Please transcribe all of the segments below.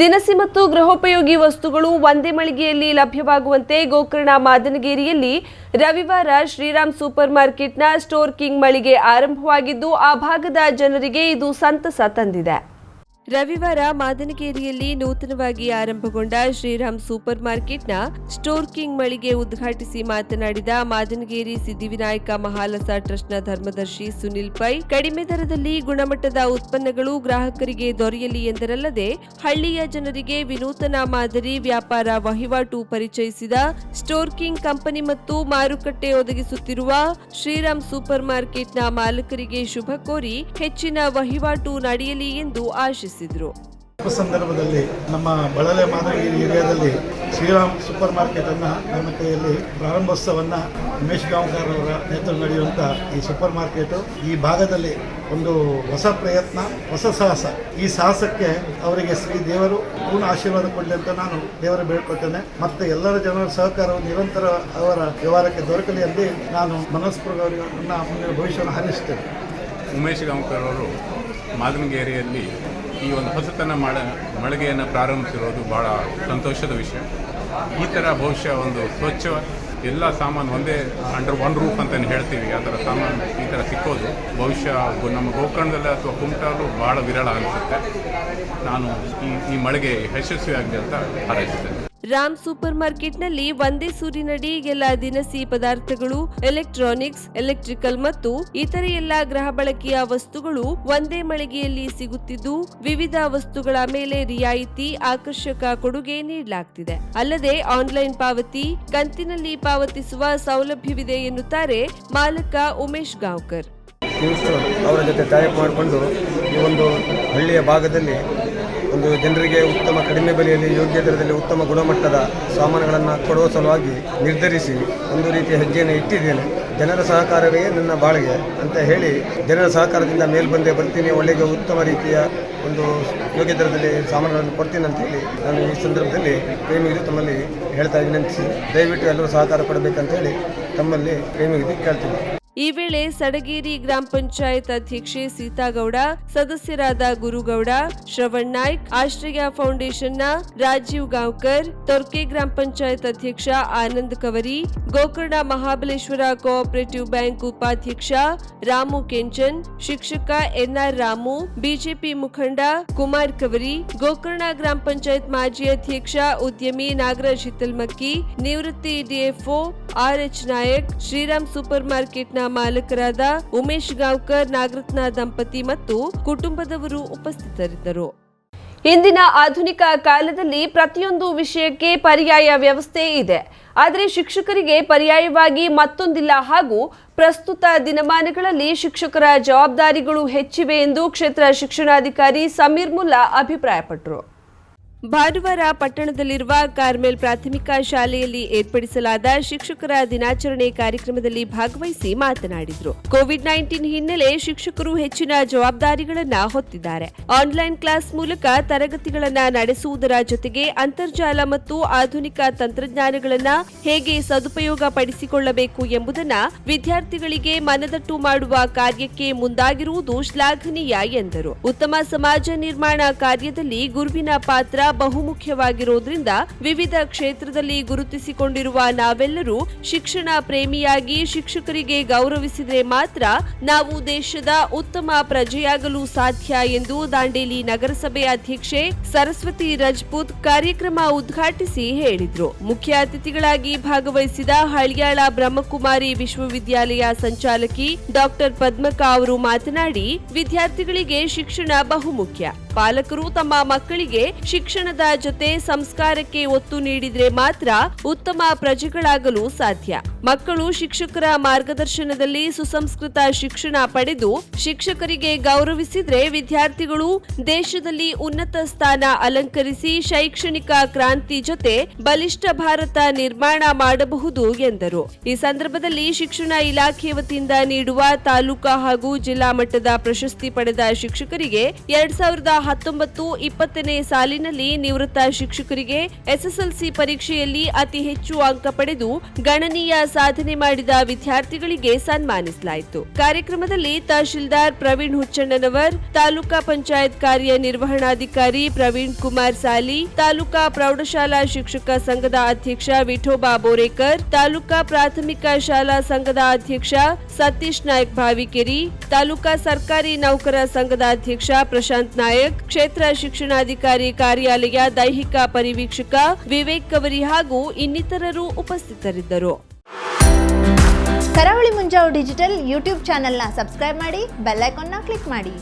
ದಿನಸಿ ಮತ್ತು ಗೃಹೋಪಯೋಗಿ ವಸ್ತುಗಳು ಒಂದೇ ಮಳಿಗೆಯಲ್ಲಿ ಲಭ್ಯವಾಗುವಂತೆ ಗೋಕರ್ಣ ಮಾದನಗೇರಿಯಲ್ಲಿ ರವಿವಾರ ಶ್ರೀರಾಮ್ ಸೂಪರ್ ಮಾರ್ಕೆಟ್ನ ಸ್ಟೋರ್ ಕಿಂಗ್ ಮಳಿಗೆ ಆರಂಭವಾಗಿದ್ದು, ಆ ಭಾಗದ ಜನರಿಗೆ ಇದು ಸಂತಸ ತಂದಿದೆ. ರವಿವಾರ ಮಾದನಗೇರಿಯಲ್ಲಿ ನೂತನವಾಗಿ ಆರಂಭಗೊಂಡ ಶ್ರೀರಾಮ್ ಸೂಪರ್ ಮಾರ್ಕೆಟ್ನ ಸ್ಟೋರ್ ಕಿಂಗ್ ಮಳಿಗೆ ಉದ್ಘಾಟಿಸಿ ಮಾತನಾಡಿದ ಮಾದನಗೇರಿ ಸಿದ್ಧಿವಿನಾಯಕ ಮಹಾಲಸ ಟ್ರಸ್ಟ್ನ ಧರ್ಮದರ್ಶಿ ಸುನಿಲ್ ಪೈ, ಕಡಿಮೆ ದರದಲ್ಲಿ ಗುಣಮಟ್ಟದ ಉತ್ಪನ್ನಗಳು ಗ್ರಾಹಕರಿಗೆ ದೊರೆಯಲಿ ಎಂದರಲ್ಲದೆ ಹಳ್ಳಿಯ ಜನರಿಗೆ ವಿನೂತನ ಮಾದರಿ ವ್ಯಾಪಾರ ವಹಿವಾಟು ಪರಿಚಯಿಸಿದ ಸ್ಟೋರ್ ಕಿಂಗ್ ಕಂಪನಿ ಮತ್ತು ಮಾರುಕಟ್ಟೆ ಒದಗಿಸುತ್ತಿರುವ ಶ್ರೀರಾಮ್ ಸೂಪರ್ ಮಾರ್ಕೆಟ್ನ ಮಾಲೀಕರಿಗೆ ಶುಭ ಕೋರಿ ಹೆಚ್ಚಿನ ವಹಿವಾಟು ನಡೆಯಲಿ ಎಂದು ಆಶಿಸಿದರು ಶುಭ ಸಂದರ್ಭದಲ್ಲಿ ನಮ್ಮ ಬಳಲೆ ಮಾದರಿ ಏರಿಯಾದಲ್ಲಿ ಶ್ರೀರಾಮ್ ಸೂಪರ್ ಮಾರ್ಕೆಟ್ ಅನ್ನ ನಮ್ಮ ಕೈಯಲ್ಲಿ ಪ್ರಾರಂಭೋತ್ಸವನ್ನ ಉಮೇಶ್ ಗಾಂವ್ಕರ್ ಅವರ ನೇತೃತ್ವ ನಡೆಯುವಂಥ ಈ ಸೂಪರ್ ಮಾರ್ಕೆಟ್ ಈ ಭಾಗದಲ್ಲಿ ಒಂದು ಹೊಸ ಪ್ರಯತ್ನ ಹೊಸ ಸಾಹಸ. ಈ ಸಾಹಸಕ್ಕೆ ಅವರಿಗೆ ಶ್ರೀ ದೇವರು ಪೂರ್ಣ ಆಶೀರ್ವಾದ ಕೊಡಲಿ ಅಂತ ನಾನು ದೇವರ ಬೇಡ್ಕೊಳ್ತೇನೆ. ಮತ್ತೆ ಎಲ್ಲರ ಜನರ ಸಹಕಾರವು ನಿರಂತರ ಅವರ ವ್ಯವಹಾರಕ್ಕೆ ದೊರಕಲಿ ಅಲ್ಲಿ ನಾನು ಮನಸ್ಪೂರ್ವ ಅವರಿಗೆ ಮುಂದಿನ ಭವಿಷ್ಯವನ್ನು ಹಾರೈಸುತ್ತೇನೆ. ಉಮೇಶ್ ಗಾಂವ್ಕರ್ ಅವರು ಮಾದನಗೇರಿಯಲ್ಲಿ ಈ ಒಂದು ಹೊಸತನ ಮಾಡ ಮಳಿಗೆಯನ್ನು ಪ್ರಾರಂಭಿಸಿರೋದು ಭಾಳ ಸಂತೋಷದ ವಿಷಯ. ಈ ಥರ ಬಹುಶಃ ಒಂದು ಸ್ವಚ್ಛ, ಎಲ್ಲ ಸಾಮಾನು ಒಂದೇ ಅಂಡರ್ ಒನ್ ರೂಫ್ ಅಂತ ಹೇಳ್ತೀವಿ. ಆ ಥರ ಸಾಮಾನು ಈ ಥರ ಸಿಕ್ಕೋದು. ಬಹುಶಃ ನಮ್ಮ ಗೋಕರ್ಣದಲ್ಲಿ ಅಥವಾ ಕುಮಟಾಲು ಭಾಳ ವಿರಳ ಅನಿಸುತ್ತೆ. ನಾನು ಈ ಈ ಮಳಿಗೆ ಯಶಸ್ವಿಯಾಗಲಿ ಅಂತ ಹಾರೈಸುತ್ತೇನೆ. ರಾಮ್ ಸೂಪರ್ ಮಾರ್ಕೆಟ್ನಲ್ಲಿ ಒಂದೇ ಸೂರಿನಡಿ ಎಲ್ಲ ದಿನಸಿ ಪದಾರ್ಥಗಳು, ಎಲೆಕ್ಟ್ರಾನಿಕ್ಸ್, ಎಲೆಕ್ಟ್ರಿಕಲ್ ಮತ್ತು ಇತರೆ ಎಲ್ಲ ಗ್ರಹ ಬಳಕೆಯ ವಸ್ತುಗಳು ಒಂದೇ ಮಳಿಗೆಯಲ್ಲಿ ಸಿಗುತ್ತಿದ್ದು, ವಿವಿಧ ವಸ್ತುಗಳ ಮೇಲೆ ರಿಯಾಯಿತಿ, ಆಕರ್ಷಕ ಕೊಡುಗೆ ನೀಡಲಾಗ್ತಿದೆ. ಅಲ್ಲದೆ ಆನ್ಲೈನ್ ಪಾವತಿ, ಕಂತಿನಲ್ಲಿ ಪಾವತಿಸುವ ಸೌಲಭ್ಯವಿದೆ ಎನ್ನುತ್ತಾರೆ ಮಾಲಕ ಉಮೇಶ್ ಗಾಂವ್ಕರ್. ಅವರ ಜೊತೆ ಮಾಡಿಕೊಂಡು ಈ ಒಂದು ಹಳ್ಳಿಯ ಭಾಗದಲ್ಲಿ ಒಂದು ಜನರಿಗೆ ಉತ್ತಮ, ಕಡಿಮೆ ಬೆಲೆಯಲ್ಲಿ, ಯೋಗ್ಯ ದರದಲ್ಲಿ ಉತ್ತಮ ಗುಣಮಟ್ಟದ ಸಾಮಾನುಗಳನ್ನು ಕೊಡುವ ಸಲುವಾಗಿ ನಿರ್ಧರಿಸಿ ಒಂದು ರೀತಿಯ ಹೆಜ್ಜೆಯನ್ನು ಇಟ್ಟಿದ್ದೇನೆ. ಜನರ ಸಹಕಾರವೇ ನನ್ನ ಬಾಳಿಗೆ ಅಂತ ಹೇಳಿ ಜನರ ಸಹಕಾರದಿಂದ ಮೇಲ್ಬಂದೆ ಬರ್ತೀನಿ. ಒಳ್ಳೆಗೆ ಉತ್ತಮ ರೀತಿಯ ಒಂದು ಯೋಗ್ಯ ದರದಲ್ಲಿ ಸಾಮಾನುಗಳನ್ನು ಕೊಡ್ತೀನಿ ಅಂತ ಹೇಳಿ ನಾನು ಈ ಸಂದರ್ಭದಲ್ಲಿ ಪ್ರೇಮಿಗಿದು ತಮ್ಮಲ್ಲಿ ಹೇಳ್ತಾ ವಿನಂತಿಸಿ, ದಯವಿಟ್ಟು ಎಲ್ಲರೂ ಸಹಕಾರ ಕೊಡಬೇಕಂತ ಹೇಳಿ ತಮ್ಮಲ್ಲಿ ಪ್ರೇಮಿಗಿದು ಕೇಳ್ತೀನಿ. ಈ ವೇಳೆ ಸಡಗೇರಿ ಗ್ರಾಮ ಪಂಚಾಯತ್ ಅಧ್ಯಕ್ಷೆ ಸೀತಾಗೌಡ, ಸದಸ್ಯರಾದ ಗುರುಗೌಡ, ಶ್ರವಣ್ ನಾಯ್ಕ್, ಆಶ್ರಯ ಫೌಂಡೇಶನ್ನ ರಾಜೀವ್ ಗಾಂವ್ಕರ್, ತೊರ್ಕೆ ಗ್ರಾಮ ಪಂಚಾಯತ್ ಅಧ್ಯಕ್ಷ ಆನಂದ್ ಕವರಿ, ಗೋಕರ್ಣ ಮಹಾಬಲೇಶ್ವರ ಕೋಆಪರೇಟಿವ್ ಬ್ಯಾಂಕ್ ಉಪಾಧ್ಯಕ್ಷ ರಾಮು ಕೆಂಚನ್, ಶಿಕ್ಷಕ ಎನ್ಆರ್ ರಾಮು, ಬಿಜೆಪಿ ಮುಖಂಡ ಕುಮಾರ್ ಕವರಿ, ಗೋಕರ್ಣ ಗ್ರಾಮ ಪಂಚಾಯತ್ ಮಾಜಿ ಅಧ್ಯಕ್ಷ ಉದ್ಯಮಿ ನಾಗರಾಜ್ ಹಿತ್ತಲ್ಮಕ್ಕಿ, ನಿವೃತ್ತಿ DFO RH Nayak, Shriram super ಮಾರ್ಕೆಟ್ನ ಮಾಲಕರಾದ ಉಮೇಶ್ ಗಾಂವ್ಕರ್, ನಾಗರತ್ನ ದಂಪತಿ ಮತ್ತು ಕುಟುಂಬದವರು ಉಪಸ್ಥಿತರಿದ್ದರು. ಇಂದಿನ ಆಧುನಿಕ ಕಾಲದಲ್ಲಿ ಪ್ರತಿಯೊಂದು ವಿಷಯಕ್ಕೆ ಪರ್ಯಾಯ ವ್ಯವಸ್ಥೆ ಇದೆ. ಆದರೆ ಶಿಕ್ಷಕರಿಗೆ ಪರ್ಯಾಯವಾಗಿ ಮತ್ತೊಂದಿಲ್ಲ ಹಾಗೂ ಪ್ರಸ್ತುತ ದಿನಮಾನಗಳಲ್ಲಿ ಶಿಕ್ಷಕರ ಜವಾಬ್ದಾರಿಗಳು ಹೆಚ್ಚಿವೆ ಎಂದು ಕ್ಷೇತ್ರ ಶಿಕ್ಷಣಾಧಿಕಾರಿ ಸಮೀರ್ ಮುಲ್ಲಾ ಅಭಿಪ್ರಾಯಪಟ್ಟರು. ಭಾನುವಾರ ಪಟ್ಟಣದಲ್ಲಿರುವ ಕಾರ್ಮೆಲ್ ಪ್ರಾಥಮಿಕ ಶಾಲೆಯಲ್ಲಿ ಏರ್ಪಡಿಸಲಾದ ಶಿಕ್ಷಕರ ದಿನಾಚರಣೆ ಕಾರ್ಯಕ್ರಮದಲ್ಲಿ ಭಾಗವಹಿಸಿ ಮಾತನಾಡಿದರು. ಕೋವಿಡ್ ನೈನ್ಟೀನ್ ಹಿನ್ನೆಲೆ ಶಿಕ್ಷಕರು ಹೆಚ್ಚಿನ ಜವಾಬ್ದಾರಿಗಳನ್ನ ಹೊತ್ತಿದ್ದಾರೆ. ಆನ್ಲೈನ್ ಕ್ಲಾಸ್ ಮೂಲಕ ತರಗತಿಗಳನ್ನ ನಡೆಸುವುದರ ಜೊತೆಗೆ ಅಂತರ್ಜಾಲ ಮತ್ತು ಆಧುನಿಕ ತಂತ್ರಜ್ಞಾನಗಳನ್ನ ಹೇಗೆ ಸದುಪಯೋಗ ಪಡಿಸಿಕೊಳ್ಳಬೇಕು ಎಂಬುದನ್ನ ವಿದ್ಯಾರ್ಥಿಗಳಿಗೆ ಮನದಟ್ಟು ಮಾಡುವ ಕಾರ್ಯಕ್ಕೆ ಮುಂದಾಗಿರುವುದು ಶ್ಲಾಘನೀಯ ಎಂದರು. ಉತ್ತಮ ಸಮಾಜ ನಿರ್ಮಾಣ ಕಾರ್ಯದಲ್ಲಿ ಗುರುವಿನ ಪಾತ್ರ ಬಹುಮುಖ್ಯವಾಗಿರೋದ್ರಿಂದ ವಿವಿಧ ಕ್ಷೇತ್ರದಲ್ಲಿ ಗುರುತಿಸಿಕೊಂಡಿರುವ ನಾವೆಲ್ಲರೂ ಶಿಕ್ಷಣ ಪ್ರೇಮಿಯಾಗಿ ಶಿಕ್ಷಕರಿಗೆ ಗೌರವಿಸಿದರೆ ಮಾತ್ರ ನಾವು ದೇಶದ ಉತ್ತಮ ಪ್ರಜೆಯಾಗಲು ಸಾಧ್ಯ ಎಂದು ದಾಂಡೇಲಿ ನಗರಸಭೆ ಅಧ್ಯಕ್ಷೆ ಸರಸ್ವತಿ ರಜಪೂತ್ ಕಾರ್ಯಕ್ರಮ ಉದ್ಘಾಟಿಸಿ ಹೇಳಿದರು. ಮುಖ್ಯ ಅತಿಥಿಗಳಾಗಿ ಭಾಗವಹಿಸಿದ ಹಳಿಯಾಳ ಬ್ರಹ್ಮಕುಮಾರಿ ವಿಶ್ವವಿದ್ಯಾಲಯ ಸಂಚಾಲಕಿ ಡಾಕ್ಟರ್ ಪದ್ಮಕಾ ಅವರು ಮಾತನಾಡಿ, ವಿದ್ಯಾರ್ಥಿಗಳಿಗೆ ಶಿಕ್ಷಣ ಬಹುಮುಖ್ಯ. ಪಾಲಕರು ತಮ್ಮ ಮಕ್ಕಳಿಗೆ ಶಿಕ್ಷಣದ ಜೊತೆ ಸಂಸ್ಕಾರಕ್ಕೆ ಒತ್ತು ನೀಡಿದ್ರೆ ಮಾತ್ರ ಉತ್ತಮ ಪ್ರಜೆಗಳಾಗಲು ಸಾಧ್ಯ. ಮಕ್ಕಳು ಶಿಕ್ಷಕರ ಮಾರ್ಗದರ್ಶನದಲ್ಲಿ ಸುಸಂಸ್ಕೃತ ಶಿಕ್ಷಣ ಪಡೆದು ಶಿಕ್ಷಕರಿಗೆ ಗೌರವಿಸಿದ್ರೆ ವಿದ್ಯಾರ್ಥಿಗಳು ದೇಶದಲ್ಲಿ ಉನ್ನತ ಸ್ಥಾನ ಅಲಂಕರಿಸಿ ಶೈಕ್ಷಣಿಕ ಕ್ರಾಂತಿ ಜೊತೆ ಬಲಿಷ್ಠ ಭಾರತ ನಿರ್ಮಾಣ ಮಾಡಬಹುದು ಎಂದರು. ಈ ಸಂದರ್ಭದಲ್ಲಿ ಶಿಕ್ಷಣ ಇಲಾಖೆ ವತಿಯಿಂದ ನೀಡುವ ತಾಲೂಕಾ ಹಾಗೂ ಜಿಲ್ಲಾ ಮಟ್ಟದ ಪ್ರಶಸ್ತಿ ಪಡೆದ ಶಿಕ್ಷಕರಿಗೆ ಎರಡ್ ಸಾವಿರದ ಹತ್ತೊಂಬತ್ತು ಇಪ್ಪತ್ತನೇ ಸಾಲಿನಲ್ಲಿ ನಿವೃತ್ತ ಶಿಕ್ಷಕರಿಗೆ ಎಸ್ಎಸ್ಎಲ್ಸಿ ಪರೀಕ್ಷೆಯಲ್ಲಿ ಅತಿ ಹೆಚ್ಚು ಅಂಕ ಪಡೆದು ಗಣನೀಯ ಸಾಧನೆ ಮಾಡಿದ ವಿದ್ಯಾರ್ಥಿಗಳಿಗೆ ಸನ್ಮಾನಿಸಲಾಯಿತು. ಕಾರ್ಯಕ್ರಮದಲ್ಲಿ ತಹಶೀಲ್ದಾರ್ ಪ್ರವೀಣ್ ಹುಚ್ಚಣ್ಣನವರ್, ತಾಲೂಕಾ ಪಂಚಾಯತ್ ಕಾರ್ಯನಿರ್ವಹಣಾಧಿಕಾರಿ ಪ್ರವೀಣ್ ಕುಮಾರ್ ಸಾಲಿ, ತಾಲೂಕಾ ಪ್ರೌಢಶಾಲಾ ಶಿಕ್ಷಕ ಸಂಘದ ಅಧ್ಯಕ್ಷ ವಿಠೋಬಾ ಬೋರೇಕರ್, ತಾಲೂಕಾ ಪ್ರಾಥಮಿಕ ಶಾಲಾ ಸಂಘದ ಅಧ್ಯಕ್ಷ ಸತೀಶ್ ನಾಯಕ್ ಭಾವಿಕೆರಿ, ತಾಲೂಕಾ ಸರ್ಕಾರಿ ನೌಕರ ಸಂಘದ ಅಧ್ಯಕ್ಷ ಪ್ರಶಾಂತ್ ನಾಯಕ್ ಕ್ಷೇತ್ರ ಶಿಕ್ಷಣಾಧಿಕಾರಿ ಕಾರ್ಯಾಲಯ ದೈಹಿಕ ಪರಿವೀಕ್ಷಕ ವಿವೇಕ್ ಕವರಿ ಹಾಗೂ ಇನ್ನಿತರರು ಉಪಸ್ಥಿತರಿದ್ದರು. ಕರಾವಳಿ ಮುಂಜಾವು ಡಿಜಿಟಲ್ ಯೂಟ್ಯೂಬ್ ಚಾನೆಲ್ನ ಸಬ್ಸ್ಕ್ರೈಬ್ ಮಾಡಿ ಬೆಲ್ಲೈಕಾನ್ನ ಕ್ಲಿಕ್ ಮಾಡಿ.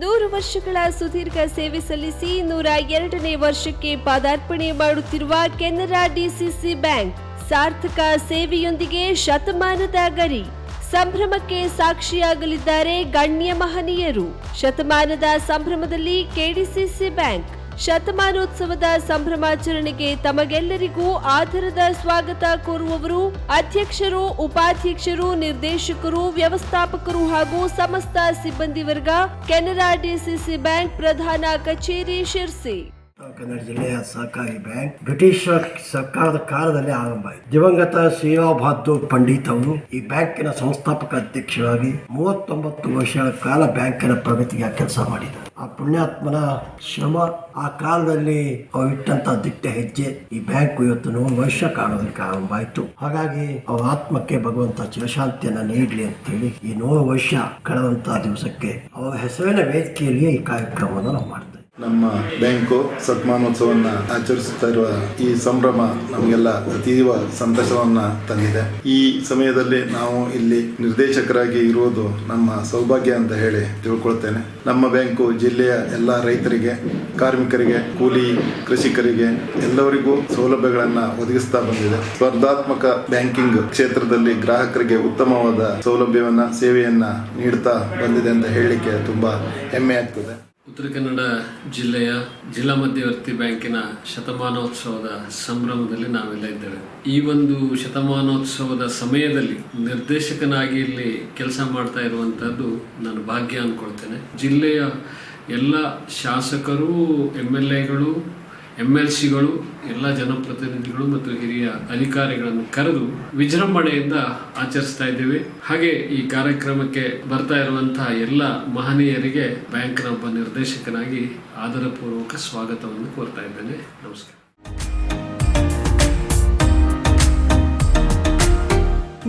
ನೂರು ವರ್ಷಗಳ ಸುದೀರ್ಘ ಸೇವೆ ಸಲ್ಲಿಸಿ ನೂರ ಎರಡನೇ ವರ್ಷಕ್ಕೆ ಪಾದಾರ್ಪಣೆ ಮಾಡುತ್ತಿರುವ ಕೆನರಾ ಡಿಸಿಸಿ ಬ್ಯಾಂಕ್ ಸಾರ್ಥಕ ಸೇವೆಯೊಂದಿಗೆ ಶತಮಾನದ ಗರಿ. ಸಂಭ್ರಮಕ್ಕೆ ಸಾಕ್ಷಿಯಾಗಲಿದ್ದಾರೆ ಗಣ್ಯ ಮಹನೀಯರು. ಶತಮಾನದ ಸಂಭ್ರಮದಲ್ಲಿ ಕೆಡಿಸಿಸಿ ಬ್ಯಾಂಕ್. ಶತಮಾನೋತ್ಸವದ ಸಂಭ್ರಮಾಚರಣೆಗೆ ತಮಗೆಲ್ಲರಿಗೂ ಆಧಾರದ ಸ್ವಾಗತ ಕೋರುವವರು ಅಧ್ಯಕ್ಷರು, ಉಪಾಧ್ಯಕ್ಷರು, ನಿರ್ದೇಶಕರು, ವ್ಯವಸ್ಥಾಪಕರು ಹಾಗೂ ಸಮಸ್ತ ಸಿಬ್ಬಂದಿ ವರ್ಗ. ಕೆನರಾ ಡಿಸಿಸಿ ಬ್ಯಾಂಕ್ ಪ್ರಧಾನ ಕಚೇರಿ ಶಿರ್ಸಿ. ಕನ್ನಡ ಜಿಲ್ಲೆಯ ಸಹಕಾರಿ ಬ್ಯಾಂಕ್, ಬ್ರಿಟಿಷ್ ಸರ್ಕಾರದ ಕಾಲದಲ್ಲಿ ಆರಂಭ ಆಯಿತು. ದಿವಂಗತ ಶ್ರೀರಾವ್ ಬಹದ್ದೂರ್ ಪಂಡಿತ್ ಅವರು ಈ ಬ್ಯಾಂಕಿನ ಸಂಸ್ಥಾಪಕ ಅಧ್ಯಕ್ಷರಾಗಿ ಮೂವತ್ತೊಂಬತ್ತು ವರ್ಷಗಳ ಕಾಲ ಬ್ಯಾಂಕಿನ ಪ್ರಗತಿಗೆ ಕೆಲಸ ಮಾಡಿದರು. ಆ ಪುಣ್ಯಾತ್ಮನ ಶ್ರಮ, ಆ ಕಾಲದಲ್ಲಿ ಅವರು ಇಟ್ಟಂತ ದಿಟ್ಟ ಹೆಜ್ಜೆ ಈ ಬ್ಯಾಂಕ್ ಇವತ್ತು ನೂರು ವರ್ಷ ಕಾಣೋದಕ್ಕೆ ಆರಂಭ ಆಯಿತು. ಹಾಗಾಗಿ ಅವರ ಆತ್ಮಕ್ಕೆ ಭಗವಂತ ಚಿರಶಾಂತಿಯನ್ನ ನೀಡಲಿ ಅಂತೇಳಿ ಈ ನೂರು ವರ್ಷ ಕಳೆದಂತಹ ದಿವಸಕ್ಕೆ ಅವರ ಹೆಸರಿನ ವೇದಿಕೆಯಲ್ಲಿಯೇ ಈ ಕಾರ್ಯಕ್ರಮವನ್ನು ನಾವು ಮಾಡ್ತೇವೆ. ನಮ್ಮ ಬ್ಯಾಂಕು ಸತ್ಮಾನೋತ್ಸವವನ್ನು ಆಚರಿಸುತ್ತಾ ಇರುವ ಈ ಸಂಭ್ರಮ ನಮಗೆಲ್ಲ ಅತೀವ ಸಂತಸವನ್ನು ತಂದಿದೆ. ಈ ಸಮಯದಲ್ಲಿ ನಾವು ಇಲ್ಲಿ ನಿರ್ದೇಶಕರಾಗಿ ಇರುವುದು ನಮ್ಮ ಸೌಭಾಗ್ಯ ಅಂತ ಹೇಳಿ ತಿಳ್ಕೊಳ್ತೇನೆ. ನಮ್ಮ ಬ್ಯಾಂಕು ಜಿಲ್ಲೆಯ ಎಲ್ಲ ರೈತರಿಗೆ, ಕಾರ್ಮಿಕರಿಗೆ, ಕೂಲಿ ಕೃಷಿಕರಿಗೆ ಎಲ್ಲರಿಗೂ ಸೌಲಭ್ಯಗಳನ್ನು ಒದಗಿಸ್ತಾ ಬಂದಿದೆ. ಸ್ಪರ್ಧಾತ್ಮಕ ಬ್ಯಾಂಕಿಂಗ್ ಕ್ಷೇತ್ರದಲ್ಲಿ ಗ್ರಾಹಕರಿಗೆ ಉತ್ತಮವಾದ ಸೌಲಭ್ಯವನ್ನು, ಸೇವೆಯನ್ನ ನೀಡ್ತಾ ಬಂದಿದೆ ಅಂತ ಹೇಳಲಿಕ್ಕೆ ತುಂಬ ಹೆಮ್ಮೆ ಆಗ್ತದೆ. ಉತ್ತರ ಕನ್ನಡ ಜಿಲ್ಲೆಯ ಜಿಲ್ಲಾ ಮಧ್ಯವರ್ತಿ ಬ್ಯಾಂಕಿನ ಶತಮಾನೋತ್ಸವದ ಸಂಭ್ರಮದಲ್ಲಿ ನಾವೆಲ್ಲ ಇದ್ದೇವೆ. ಈ ಒಂದು ಶತಮಾನೋತ್ಸವದ ಸಮಯದಲ್ಲಿ ನಿರ್ದೇಶಕನಾಗಿ ಇಲ್ಲಿ ಕೆಲಸ ಮಾಡ್ತಾ ಇರುವಂತಹದ್ದು ನಾನು ಭಾಗ್ಯ ಅನ್ಕೊಳ್ತೇನೆ. ಜಿಲ್ಲೆಯ ಎಲ್ಲ ಶಾಸಕರು ಎಂ ಎಲ್ ಎಗಳು ಎಂ ಎಲ್ ಸಿಗಳು ಎಲ್ಲ ಜನಪ್ರತಿನಿಧಿಗಳು ಮತ್ತು ಹಿರಿಯ ಅಧಿಕಾರಿಗಳನ್ನು ಕರೆದು ವಿಜೃಂಭಣೆಯಿಂದ ಆಚರಿಸ್ತಾ ಇದ್ದೇವೆ. ಹಾಗೆ ಈ ಕಾರ್ಯಕ್ರಮಕ್ಕೆ ಬರ್ತಾ ಇರುವಂತಹ ಎಲ್ಲ ಮಹನೀಯರಿಗೆ ಬ್ಯಾಂಕ್ನ ಒಬ್ಬ ನಿರ್ದೇಶಕನಾಗಿ ಆದರಪೂರ್ವಕ ಸ್ವಾಗತವನ್ನು ಕೋರ್ತಾ ಇದ್ದೇನೆ. ನಮಸ್ಕಾರ.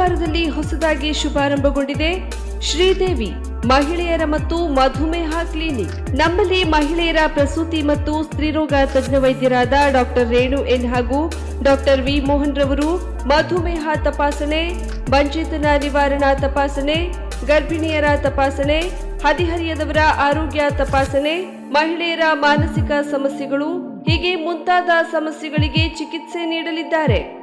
ಕಾರವಾರದಲ್ಲಿ ಹೊಸದಾಗಿ ಶುಭಾರಂಭಗೊಂಡಿದೆ. ಶ್ರೀದೇವಿ, ಮಹಿಳೆಯರ ಮತ್ತು ಮಧುಮೇಹ ಕ್ಲಿನಿಕ್. ನಮ್ಮಲ್ಲಿ ಮಹಿಳೆಯರ ಪ್ರಸೂತಿ ಮತ್ತು ಸ್ತ್ರೀರೋಗ ತಜ್ಞ ವೈದ್ಯರಾದ ಡಾಕ್ಟರ್ ರೇಣು ಎನ್ ಹಾಗೂ ಡಾಕ್ಟರ್ ವಿ ಮೋಹನ್ ರವರು, ಮಧುಮೇಹ ತಪಾಸಣೆ, ಬಂಚಿತನ ನಿವಾರಣಾ ತಪಾಸಣೆ, ಗರ್ಭಿಣಿಯರ ತಪಾಸಣೆ, ಹದಿಹರಿಯದವರ ಆರೋಗ್ಯ ತಪಾಸಣೆ, ಮಹಿಳೆಯರ ಮಾನಸಿಕ ಸಮಸ್ಯೆಗಳು, ಹೀಗೆ ಮುಂತಾದ ಸಮಸ್ಯೆಗಳಿಗೆ ಚಿಕಿತ್ಸೆ ನೀಡಲಿದ್ದಾರೆ.